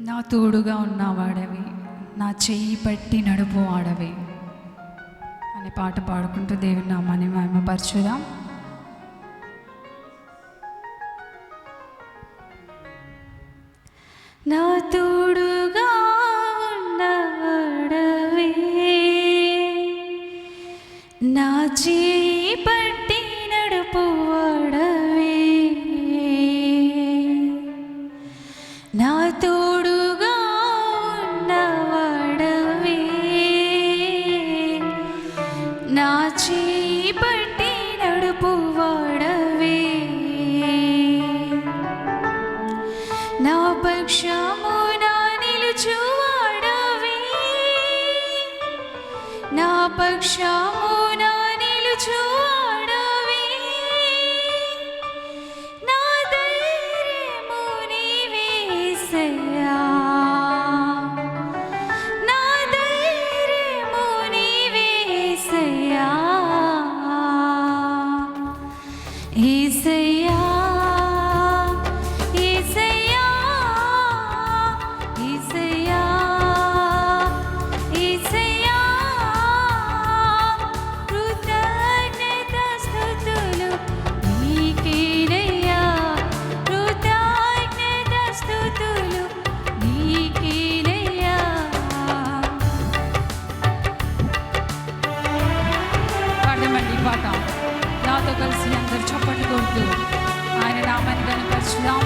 నా తోడుగా ఉన్నవాడవి నా చెయ్యి పట్టి నడుపు వాడవి అనే పాట పాడుకుంటూ దేవుని నామాన్ని మహిమపరచుదాం. నా తోడు నా పక్షమున నిలుచు పాట నాతో కలిసి అందరు చప్పట్లు కొడుతూ ఆయన నామాన్ని కనపరచుదాం